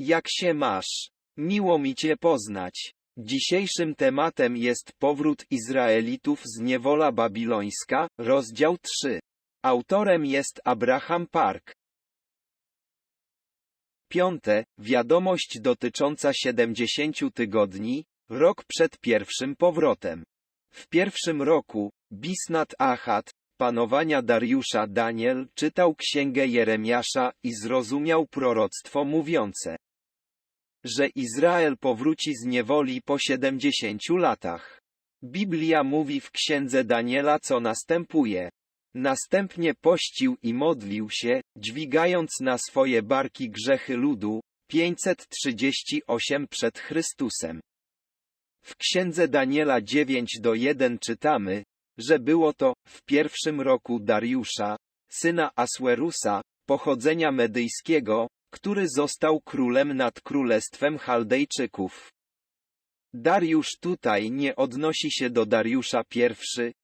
Jak się masz? Miło mi Cię poznać. Dzisiejszym tematem jest powrót Izraelitów z niewola babilońska, rozdział 3. Autorem jest Abraham Park. Piąte, wiadomość dotycząca 70 tygodni, rok przed pierwszym powrotem. W pierwszym roku, Bisnat Achad, panowania Dariusza Daniel czytał księgę Jeremiasza i zrozumiał proroctwo mówiące, że Izrael powróci z niewoli po 70 latach. Biblia mówi w księdze Daniela co następuje. Następnie pościł i modlił się, dźwigając na swoje barki grzechy ludu, 538 przed Chrystusem. W księdze Daniela 9 do 1 czytamy, że było to, w pierwszym roku Dariusza, syna Aswerusa, pochodzenia medyjskiego, który został królem nad królestwem Chaldejczyków. Dariusz tutaj nie odnosi się do Dariusza I,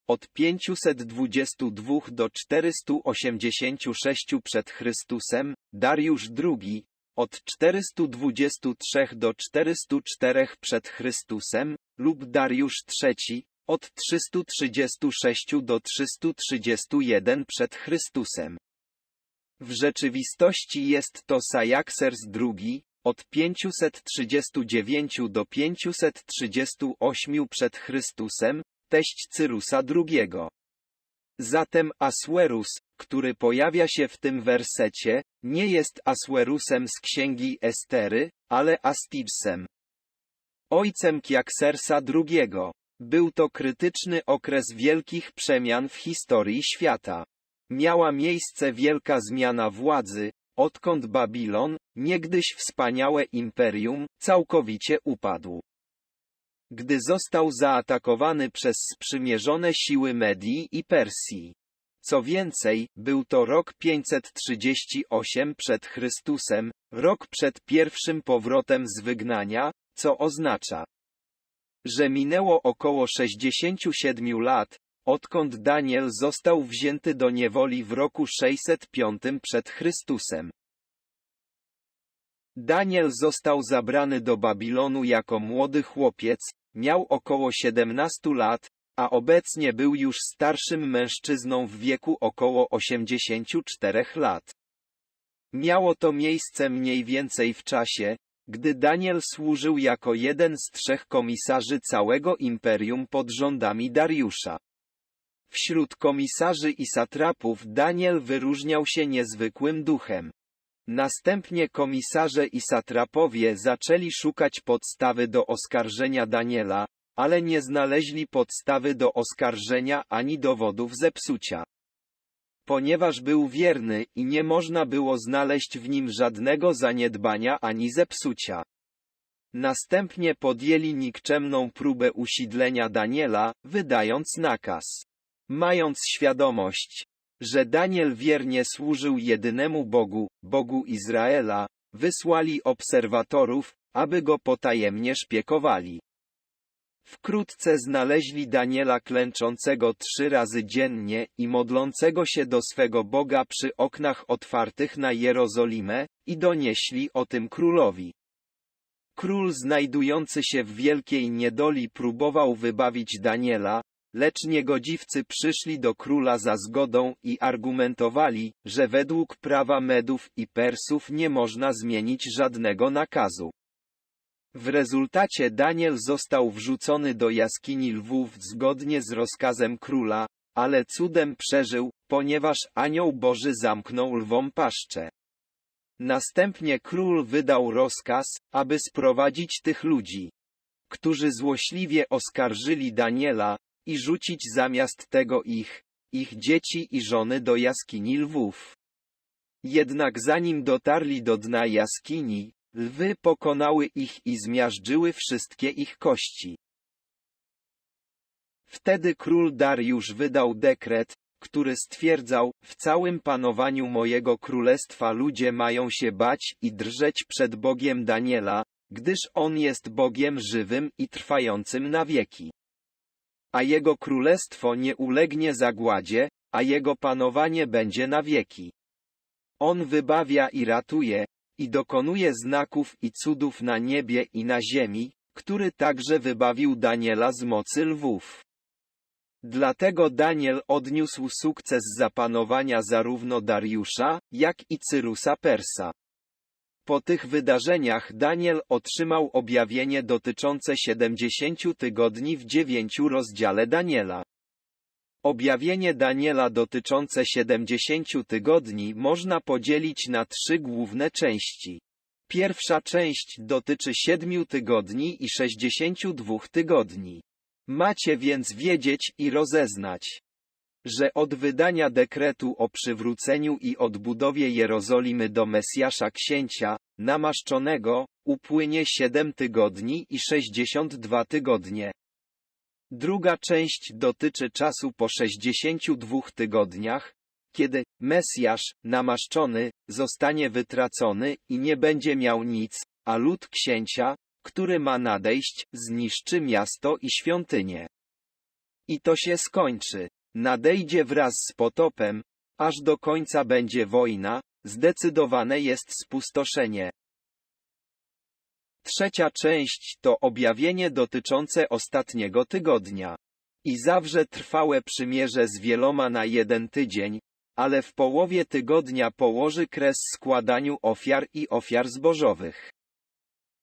od 522 do 486 przed Chrystusem, Dariusz II, od 423 do 404 przed Chrystusem, lub Dariusz III, od 336 do 331 przed Chrystusem. W rzeczywistości jest to Sajaksers II, od 539 do 538 przed Chrystusem, teść Cyrusa II. Zatem Aswerus, który pojawia się w tym wersecie, nie jest Aswerusem z księgi Estery, ale Astidsem. Ojcem Kiaksersa II. Był to krytyczny okres wielkich przemian w historii świata. Miała miejsce wielka zmiana władzy, odkąd Babilon, niegdyś wspaniałe imperium, całkowicie upadł. Gdy został zaatakowany przez sprzymierzone siły Medii i Persji. Co więcej, był to rok 538 przed Chrystusem, rok przed pierwszym powrotem z wygnania, co oznacza, że minęło około 67 lat, odkąd Daniel został wzięty do niewoli w roku 605 przed Chrystusem. Daniel został zabrany do Babilonu jako młody chłopiec, miał około 17 lat, a obecnie był już starszym mężczyzną w wieku około 84 lat. Miało to miejsce mniej więcej w czasie, gdy Daniel służył jako jeden z trzech komisarzy całego imperium pod rządami Dariusza. Wśród komisarzy i satrapów Daniel wyróżniał się niezwykłym duchem. Następnie komisarze i satrapowie zaczęli szukać podstawy do oskarżenia Daniela, ale nie znaleźli podstawy do oskarżenia ani dowodów zepsucia. Ponieważ był wierny i nie można było znaleźć w nim żadnego zaniedbania ani zepsucia. Następnie podjęli nikczemną próbę usidlenia Daniela, wydając nakaz. Mając świadomość, że Daniel wiernie służył jedynemu Bogu, Bogu Izraela, wysłali obserwatorów, aby go potajemnie szpiekowali. Wkrótce znaleźli Daniela klęczącego trzy razy dziennie i modlącego się do swego Boga przy oknach otwartych na Jerozolimę, i donieśli o tym królowi. Król znajdujący się w wielkiej niedoli próbował wybawić Daniela, lecz niegodziwcy przyszli do króla za zgodą i argumentowali, że według prawa Medów i Persów nie można zmienić żadnego nakazu. W rezultacie Daniel został wrzucony do jaskini lwów zgodnie z rozkazem króla, ale cudem przeżył, ponieważ anioł Boży zamknął lwom paszczę. Następnie król wydał rozkaz, aby sprowadzić tych ludzi, którzy złośliwie oskarżyli Daniela, i rzucić zamiast tego ich, ich dzieci i żony do jaskini lwów. Jednak zanim dotarli do dna jaskini, lwy pokonały ich i zmiażdżyły wszystkie ich kości. Wtedy król Dariusz wydał dekret, który stwierdzał, w całym panowaniu mojego królestwa ludzie mają się bać i drżeć przed Bogiem Daniela, gdyż on jest Bogiem żywym i trwającym na wieki a jego królestwo nie ulegnie zagładzie, a jego panowanie będzie na wieki. On wybawia i ratuje, i dokonuje znaków i cudów na niebie i na ziemi, który także wybawił Daniela z mocy lwów. Dlatego Daniel odniósł sukces zapanowania zarówno Dariusza, jak i Cyrusa Persa. Po tych wydarzeniach Daniel otrzymał objawienie dotyczące 70 tygodni w dziewięciu rozdziale Daniela. Objawienie Daniela dotyczące 70 tygodni można podzielić na trzy główne części. Pierwsza część dotyczy 7 tygodni i 62 tygodni. Macie więc wiedzieć i rozeznać, że od wydania dekretu o przywróceniu i odbudowie Jerozolimy do Mesjasza Księcia, namaszczonego, upłynie 7 tygodni i 62 tygodnie. Druga część dotyczy czasu po 62 tygodniach, kiedy Mesjasz, namaszczony, zostanie wytracony i nie będzie miał nic, a lud księcia, który ma nadejść, zniszczy miasto i świątynię. I to się skończy. Nadejdzie wraz z potopem, aż do końca będzie wojna, zdecydowane jest spustoszenie. Trzecia część to objawienie dotyczące ostatniego tygodnia. I zawrze trwałe przymierze z wieloma na jeden tydzień, ale w połowie tygodnia położy kres składaniu ofiar i ofiar zbożowych.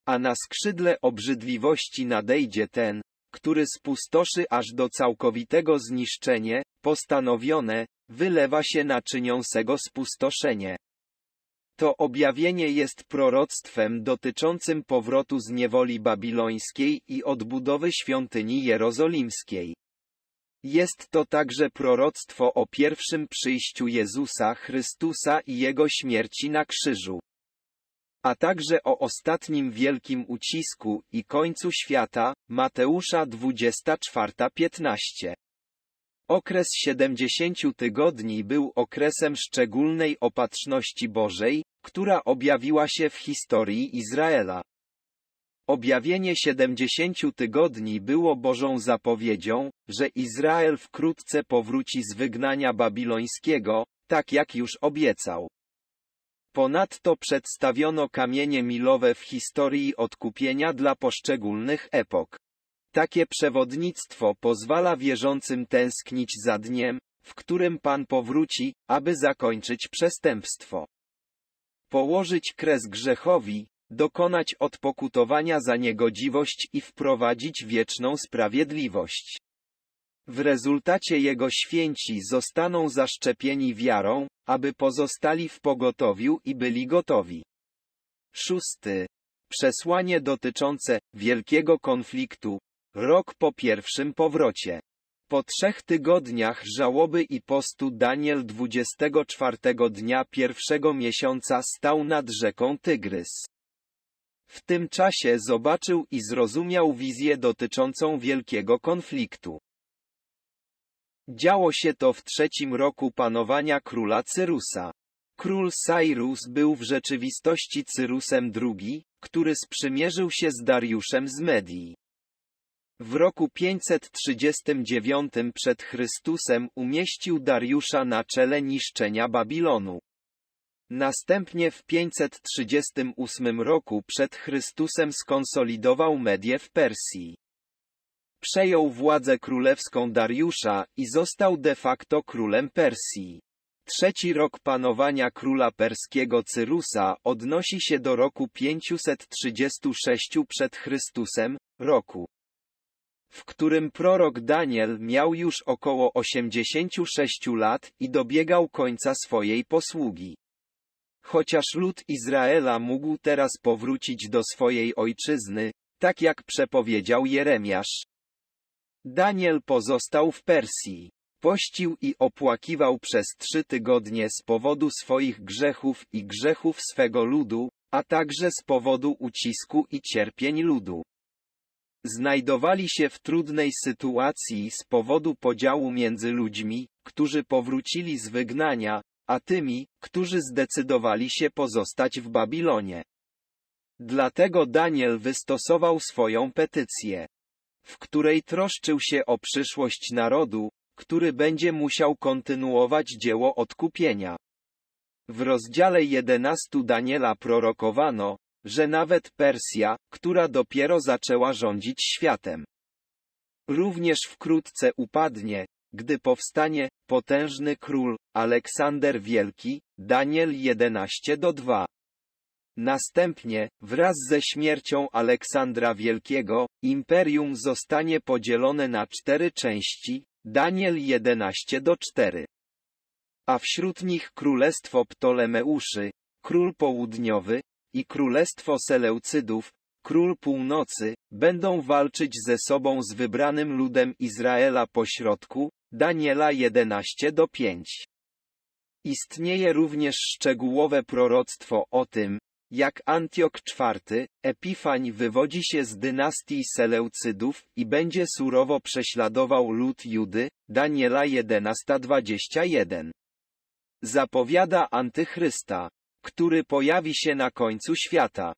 A na skrzydle obrzydliwości nadejdzie ten, który spustoszy aż do całkowitego zniszczenie, postanowione, wylewa się naczyniącego spustoszenie. To objawienie jest proroctwem dotyczącym powrotu z niewoli babilońskiej i odbudowy świątyni jerozolimskiej. Jest to także proroctwo o pierwszym przyjściu Jezusa Chrystusa i Jego śmierci na krzyżu. A także o ostatnim wielkim ucisku i końcu świata, Mateusza 24:15. Okres 70 tygodni był okresem szczególnej opatrzności Bożej, która objawiła się w historii Izraela. Objawienie 70 tygodni było Bożą zapowiedzią, że Izrael wkrótce powróci z wygnania babilońskiego, tak jak już obiecał. Ponadto przedstawiono kamienie milowe w historii odkupienia dla poszczególnych epok. Takie przewodnictwo pozwala wierzącym tęsknić za dniem, w którym Pan powróci, aby zakończyć przestępstwo. Położyć kres grzechowi, dokonać odpokutowania za niegodziwość i wprowadzić wieczną sprawiedliwość. W rezultacie jego święci zostaną zaszczepieni wiarą, aby pozostali w pogotowiu i byli gotowi. Szósty. Przesłanie dotyczące wielkiego konfliktu. Rok po pierwszym powrocie. Po trzech tygodniach żałoby i postu Daniel 24 dnia pierwszego miesiąca stał nad rzeką Tygrys. W tym czasie zobaczył i zrozumiał wizję dotyczącą wielkiego konfliktu. Działo się to w trzecim roku panowania króla Cyrusa. Król Cyrus był w rzeczywistości Cyrusem II, który sprzymierzył się z Dariuszem z Medii. W roku 539 przed Chrystusem umieścił Dariusza na czele niszczenia Babilonu. Następnie w 538 roku przed Chrystusem skonsolidował Medię w Persji. Przejął władzę królewską Dariusza i został de facto królem Persji. Trzeci rok panowania króla perskiego Cyrusa odnosi się do roku 536 przed Chrystusem, roku w którym prorok Daniel miał już około 86 lat i dobiegał końca swojej posługi. Chociaż lud Izraela mógł teraz powrócić do swojej ojczyzny, tak jak przepowiedział Jeremiasz. Daniel pozostał w Persji. Pościł i opłakiwał przez trzy tygodnie z powodu swoich grzechów i grzechów swego ludu, a także z powodu ucisku i cierpień ludu. Znajdowali się w trudnej sytuacji z powodu podziału między ludźmi, którzy powrócili z wygnania, a tymi, którzy zdecydowali się pozostać w Babilonie. Dlatego Daniel wystosował swoją petycję, w której troszczył się o przyszłość narodu, który będzie musiał kontynuować dzieło odkupienia. W rozdziale 11 Daniela prorokowano, że nawet Persja, która dopiero zaczęła rządzić światem, również wkrótce upadnie, gdy powstanie potężny król Aleksander Wielki, Daniel 11 do 2. Następnie, wraz ze śmiercią Aleksandra Wielkiego, imperium zostanie podzielone na cztery części, Daniel 11 do 4. A wśród nich królestwo Ptolemeuszy, król południowy, i królestwo Seleucydów, król północy, będą walczyć ze sobą z wybranym ludem Izraela pośrodku, Daniela 11 do 5. Istnieje również szczegółowe proroctwo o tym, jak Antiok IV, Epifań wywodzi się z dynastii Seleucydów i będzie surowo prześladował lud Judy, Daniela 11:21. Zapowiada antychrysta, który pojawi się na końcu świata.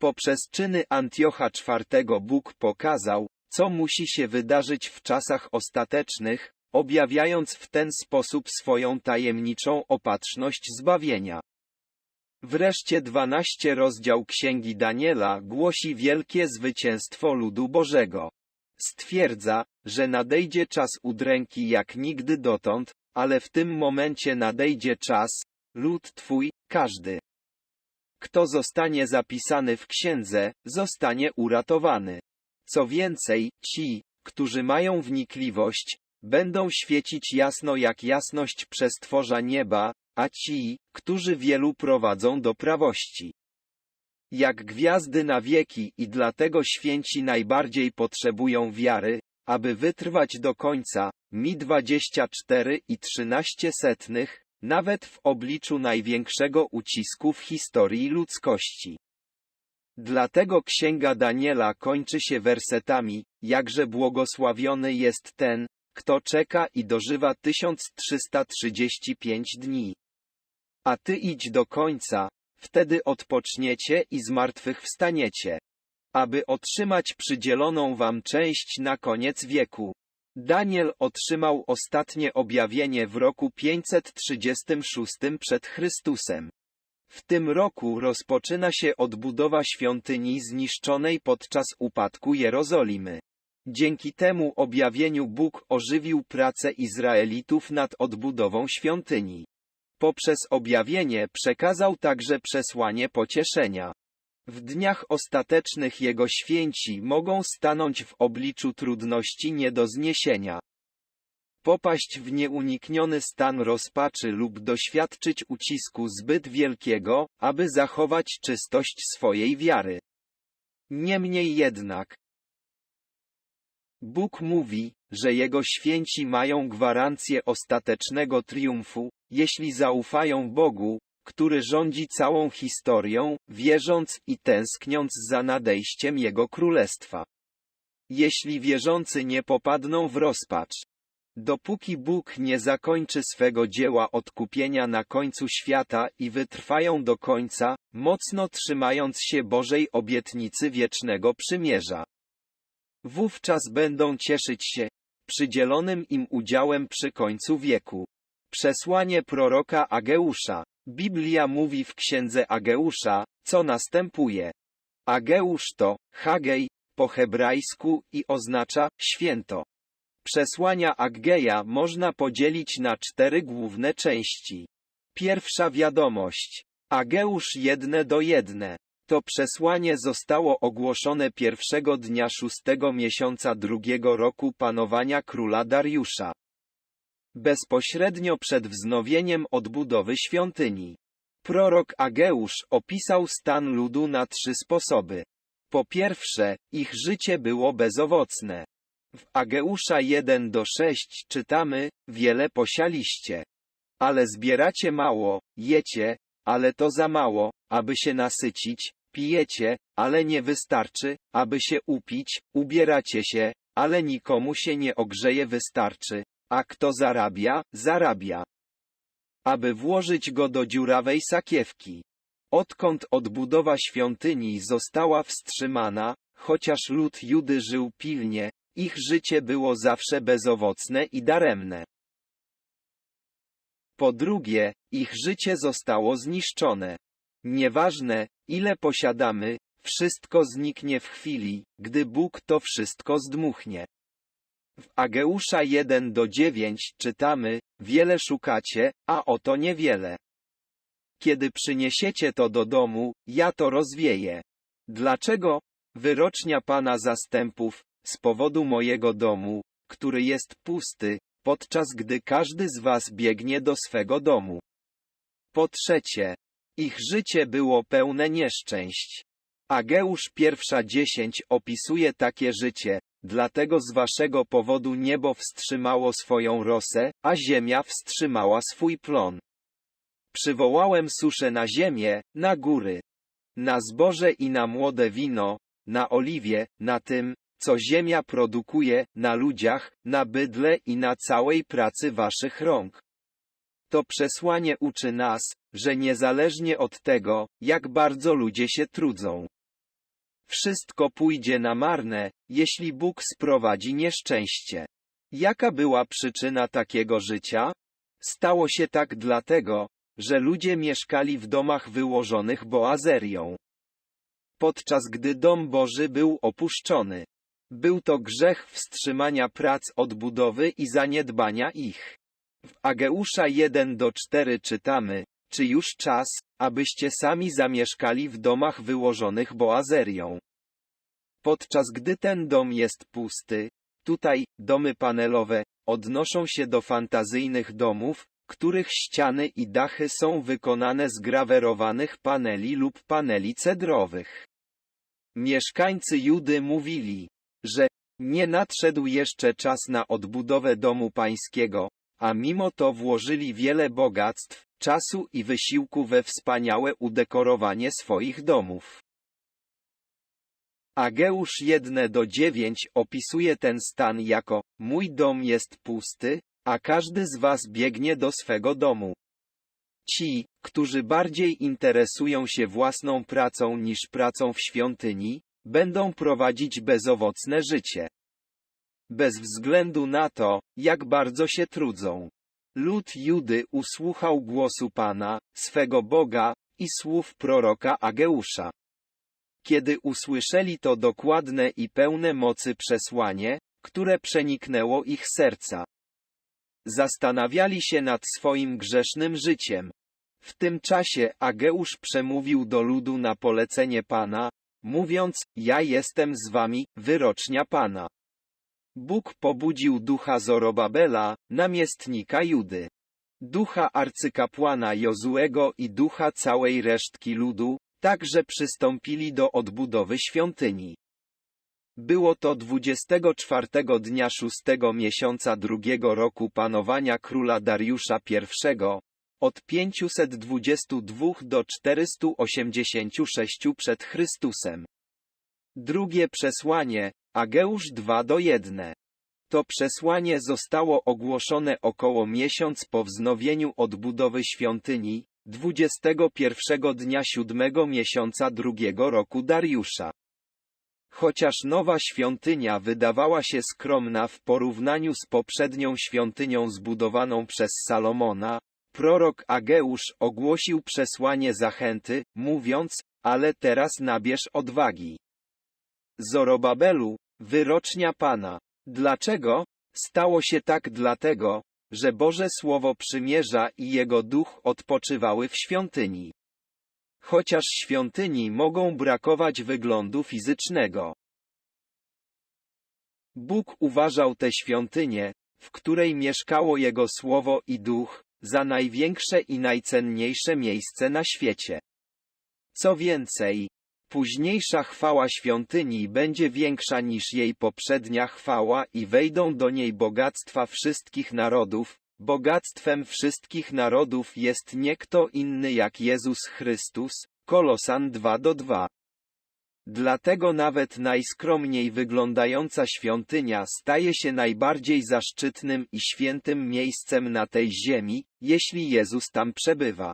Poprzez czyny Antiocha IV Bóg pokazał, co musi się wydarzyć w czasach ostatecznych, objawiając w ten sposób swoją tajemniczą opatrzność zbawienia. Wreszcie 12 rozdział Księgi Daniela głosi wielkie zwycięstwo ludu Bożego. Stwierdza, że nadejdzie czas udręki jak nigdy dotąd, ale w tym momencie nadejdzie czas, lud Twój, każdy. Kto zostanie zapisany w księdze, zostanie uratowany. Co więcej, ci, którzy mają wnikliwość, będą świecić jasno jak jasność przestworza nieba, a ci, którzy wielu prowadzą do prawości. Jak gwiazdy na wieki i dlatego święci najbardziej potrzebują wiary, aby wytrwać do końca, mi 24 i 13 setnych, nawet w obliczu największego ucisku w historii ludzkości. Dlatego Księga Daniela kończy się wersetami, jakże błogosławiony jest ten, kto czeka i dożywa 1335 dni. A ty idź do końca, wtedy odpoczniecie i zmartwychwstaniecie. Aby otrzymać przydzieloną wam część na koniec wieku. Daniel otrzymał ostatnie objawienie w roku 536 przed Chrystusem. W tym roku rozpoczyna się odbudowa świątyni zniszczonej podczas upadku Jerozolimy. Dzięki temu objawieniu Bóg ożywił pracę Izraelitów nad odbudową świątyni. Poprzez objawienie przekazał także przesłanie pocieszenia. W dniach ostatecznych Jego święci mogą stanąć w obliczu trudności nie do zniesienia. Popaść w nieunikniony stan rozpaczy lub doświadczyć ucisku zbyt wielkiego, aby zachować czystość swojej wiary. Niemniej jednak, Bóg mówi, że Jego święci mają gwarancję ostatecznego triumfu, jeśli zaufają Bogu, który rządzi całą historią, wierząc i tęskniąc za nadejściem Jego Królestwa. Jeśli wierzący nie popadną w rozpacz, dopóki Bóg nie zakończy swego dzieła odkupienia na końcu świata i wytrwają do końca, mocno trzymając się Bożej obietnicy wiecznego przymierza. Wówczas będą cieszyć się przydzielonym im udziałem przy końcu wieku. Przesłanie proroka Ageusza. Biblia mówi w księdze Ageusza, co następuje. Ageusz to Hagej po hebrajsku i oznacza święto. Przesłania Aggeja można podzielić na cztery główne części. Pierwsza wiadomość. Ageusz jedne do jedne. To przesłanie zostało ogłoszone pierwszego dnia szóstego miesiąca drugiego roku panowania króla Dariusza. Bezpośrednio przed wznowieniem odbudowy świątyni. Prorok Ageusz opisał stan ludu na trzy sposoby. Po pierwsze, ich życie było bezowocne. W Ageusza 1 do 6 czytamy, wiele posialiście. Ale zbieracie mało, jecie, ale to za mało, aby się nasycić, pijecie, ale nie wystarczy, aby się upić, ubieracie się, ale nikomu się nie ogrzeje wystarczy, a kto zarabia, zarabia. Aby włożyć go do dziurawej sakiewki. Odkąd odbudowa świątyni została wstrzymana, chociaż lud Judy żył pilnie, ich życie było zawsze bezowocne i daremne. Po drugie, ich życie zostało zniszczone. Nieważne, ile posiadamy, wszystko zniknie w chwili, gdy Bóg to wszystko zdmuchnie. W Ageusza 1 do 9 czytamy, wiele szukacie, a oto niewiele. Kiedy przyniesiecie to do domu, ja to rozwieję. Dlaczego? Wyrocznia Pana zastępów, z powodu mojego domu, który jest pusty, podczas gdy każdy z was biegnie do swego domu. Po trzecie, ich życie było pełne nieszczęść. Ageusz pierwsza dziesięć opisuje takie życie, dlatego z waszego powodu niebo wstrzymało swoją rosę, a ziemia wstrzymała swój plon. Przywołałem suszę na ziemię, na góry, na zboże i na młode wino, na oliwie, na tym, co ziemia produkuje, na ludziach, na bydle i na całej pracy waszych rąk. To przesłanie uczy nas, że niezależnie od tego, jak bardzo ludzie się trudzą, wszystko pójdzie na marne, jeśli Bóg sprowadzi nieszczęście. Jaka była przyczyna takiego życia? Stało się tak dlatego, że ludzie mieszkali w domach wyłożonych boazerią. Podczas gdy dom Boży był opuszczony. Był to grzech wstrzymania prac odbudowy i zaniedbania ich. W Ageusza 1 do 4 czytamy, czy już czas, abyście sami zamieszkali w domach wyłożonych boazerią. Podczas gdy ten dom jest pusty, tutaj, domy panelowe, odnoszą się do fantazyjnych domów, których ściany i dachy są wykonane z grawerowanych paneli lub paneli cedrowych. Mieszkańcy Judy mówili, że nie nadszedł jeszcze czas na odbudowę domu pańskiego, a mimo to włożyli wiele bogactw, czasu i wysiłku we wspaniałe udekorowanie swoich domów. Ageusz 1 do 9 opisuje ten stan jako, mój dom jest pusty, a każdy z was biegnie do swego domu. Ci, którzy bardziej interesują się własną pracą niż pracą w świątyni, będą prowadzić bezowocne życie. Bez względu na to, jak bardzo się trudzą. Lud Judy usłuchał głosu Pana, swego Boga, i słów proroka Ageusza. Kiedy usłyszeli to dokładne i pełne mocy przesłanie, które przeniknęło ich serca. Zastanawiali się nad swoim grzesznym życiem. W tym czasie Ageusz przemówił do ludu na polecenie Pana, mówiąc, ja jestem z wami, wyrocznia Pana. Bóg pobudził ducha Zorobabela, namiestnika Judy. Ducha arcykapłana Jozuego i ducha całej resztki ludu, tak że przystąpili do odbudowy świątyni. Było to 24 dnia szóstego miesiąca drugiego roku panowania króla Dariusza I, od 522 do 486 przed Chrystusem. Drugie przesłanie, Ageusz 2 do 1. To przesłanie zostało ogłoszone około miesiąc po wznowieniu odbudowy świątyni, 21 dnia siódmego miesiąca drugiego roku Dariusza. Chociaż nowa świątynia wydawała się skromna w porównaniu z poprzednią świątynią zbudowaną przez Salomona, prorok Ageusz ogłosił przesłanie zachęty, mówiąc, ale teraz nabierz odwagi. Zorobabelu, wyrocznia Pana. Dlaczego? Stało się tak dlatego, że Boże Słowo Przymierza i Jego Duch odpoczywały w świątyni. Chociaż świątyni mogą brakować wyglądu fizycznego. Bóg uważał tę świątynię, w której mieszkało Jego Słowo i Duch, za największe i najcenniejsze miejsce na świecie. Co więcej, późniejsza chwała świątyni będzie większa niż jej poprzednia chwała i wejdą do niej bogactwa wszystkich narodów. Bogactwem wszystkich narodów jest nie kto inny jak Jezus Chrystus, Kolosan 2 do 2. Dlatego nawet najskromniej wyglądająca świątynia staje się najbardziej zaszczytnym i świętym miejscem na tej ziemi, jeśli Jezus tam przebywa.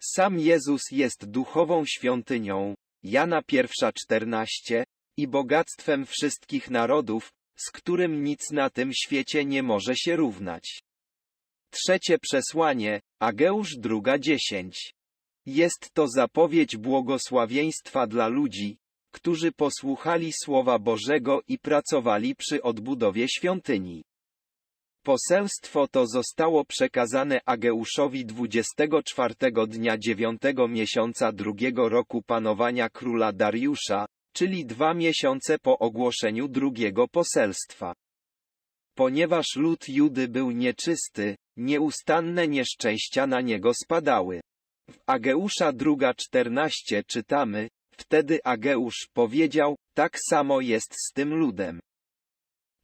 Sam Jezus jest duchową świątynią, Jana 1:14, i bogactwem wszystkich narodów, z którym nic na tym świecie nie może się równać. Trzecie przesłanie, Ageusz druga dziesięć. Jest to zapowiedź błogosławieństwa dla ludzi, którzy posłuchali Słowa Bożego i pracowali przy odbudowie świątyni. Poselstwo to zostało przekazane Ageuszowi 24 dnia 9 miesiąca drugiego roku panowania króla Dariusza, czyli dwa miesiące po ogłoszeniu drugiego poselstwa. Ponieważ lud Judy był nieczysty, nieustanne nieszczęścia na niego spadały. W Ageusza druga 14 czytamy, wtedy Ageusz powiedział, tak samo jest z tym ludem.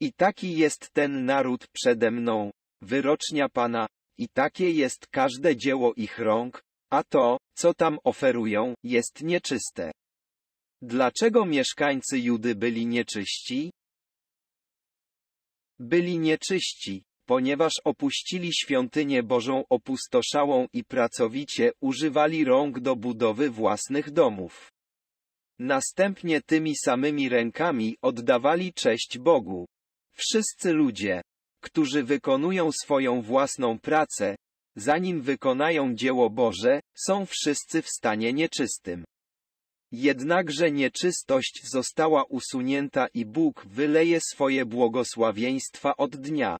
I taki jest ten naród przede mną, wyrocznia Pana, i takie jest każde dzieło ich rąk, a to, co tam oferują, jest nieczyste. Dlaczego mieszkańcy Judy byli nieczyści? Byli nieczyści, ponieważ opuścili świątynię Bożą opustoszałą i pracowicie używali rąk do budowy własnych domów. Następnie tymi samymi rękami oddawali cześć Bogu. Wszyscy ludzie, którzy wykonują swoją własną pracę, zanim wykonają dzieło Boże, są wszyscy w stanie nieczystym. Jednakże nieczystość została usunięta i Bóg wyleje swoje błogosławieństwa od dnia,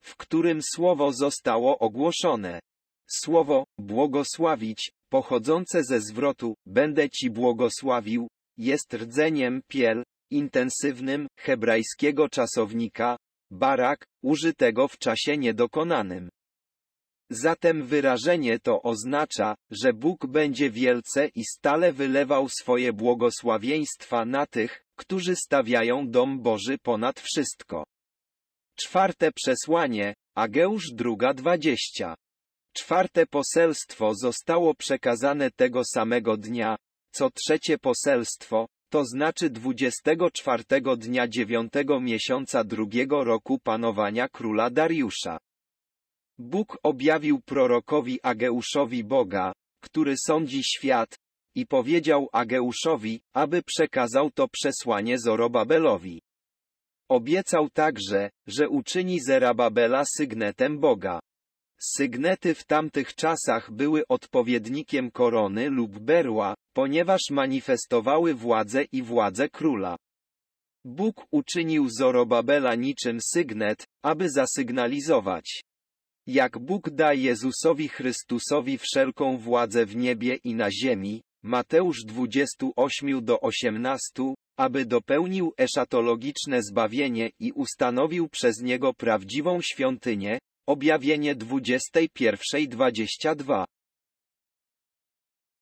w którym słowo zostało ogłoszone. Słowo błogosławić, pochodzące ze zwrotu będę ci błogosławił, jest rdzeniem piel, intensywnym, hebrajskiego czasownika, barak, użytego w czasie niedokonanym. Zatem wyrażenie to oznacza, że Bóg będzie wielce i stale wylewał swoje błogosławieństwa na tych, którzy stawiają dom Boży ponad wszystko. Czwarte przesłanie, Ageusz druga 20. Czwarte poselstwo zostało przekazane tego samego dnia, co trzecie poselstwo, to znaczy 24 dnia dziewiątego miesiąca drugiego roku panowania króla Dariusza. Bóg objawił prorokowi Ageuszowi Boga, który sądzi świat, i powiedział Ageuszowi, aby przekazał to przesłanie Zorobabelowi. Obiecał także, że uczyni Zerababela sygnetem Boga. Sygnety w tamtych czasach były odpowiednikiem korony lub berła, ponieważ manifestowały władzę i władzę króla. Bóg uczynił Zorobabela niczym sygnet, aby zasygnalizować. Jak Bóg da Jezusowi Chrystusowi wszelką władzę w niebie i na ziemi, Mateusz 28 do 18, aby dopełnił eszatologiczne zbawienie i ustanowił przez niego prawdziwą świątynię, objawienie 21:22.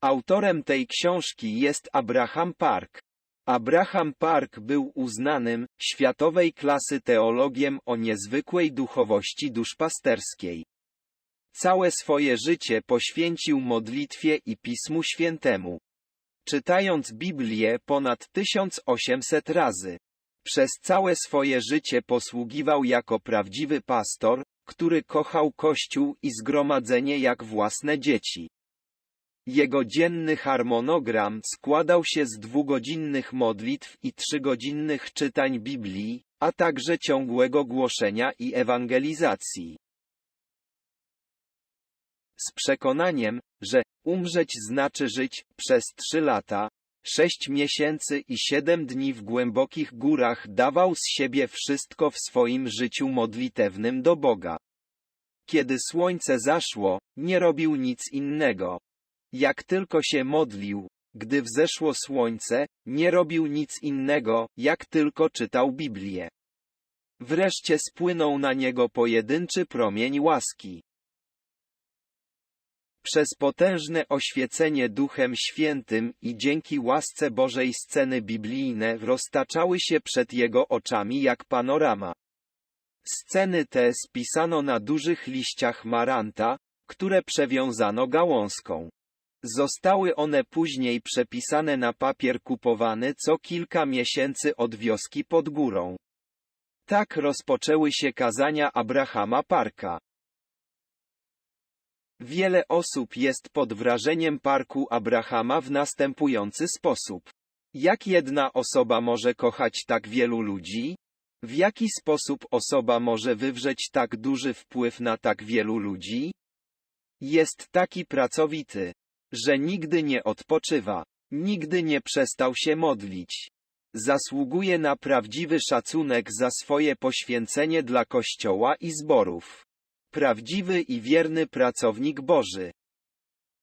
Autorem tej książki jest Abraham Park. Abraham Park był uznanym, światowej klasy teologiem o niezwykłej duchowości duszpasterskiej. Całe swoje życie poświęcił modlitwie i Pismu Świętemu. Czytając Biblię ponad 1800 razy. Przez całe swoje życie posługiwał jako prawdziwy pastor, który kochał Kościół i zgromadzenie jak własne dzieci. Jego dzienny harmonogram składał się z dwugodzinnych modlitw i trzygodzinnych czytań Biblii, a także ciągłego głoszenia i ewangelizacji. Z przekonaniem, że umrzeć znaczy żyć przez trzy lata, sześć miesięcy i siedem dni w głębokich górach dawał z siebie wszystko w swoim życiu modlitewnym do Boga. Kiedy słońce zaszło, nie robił nic innego. Jak tylko się modlił, gdy wzeszło słońce, nie robił nic innego, jak tylko czytał Biblię. Wreszcie spłynął na niego pojedynczy promień łaski. Przez potężne oświecenie Duchem Świętym i dzięki łasce Bożej sceny biblijne roztaczały się przed jego oczami jak panorama. Sceny te spisano na dużych liściach maranta, które przewiązano gałązką. Zostały one później przepisane na papier kupowany co kilka miesięcy od wioski pod górą. Tak rozpoczęły się kazania Abrahama Parka. Wiele osób jest pod wrażeniem parku Abrahama w następujący sposób. Jak jedna osoba może kochać tak wielu ludzi? W jaki sposób osoba może wywrzeć tak duży wpływ na tak wielu ludzi? Jest taki pracowity, że nigdy nie odpoczywa, nigdy nie przestał się modlić. Zasługuje na prawdziwy szacunek za swoje poświęcenie dla Kościoła i zborów. Prawdziwy i wierny pracownik Boży.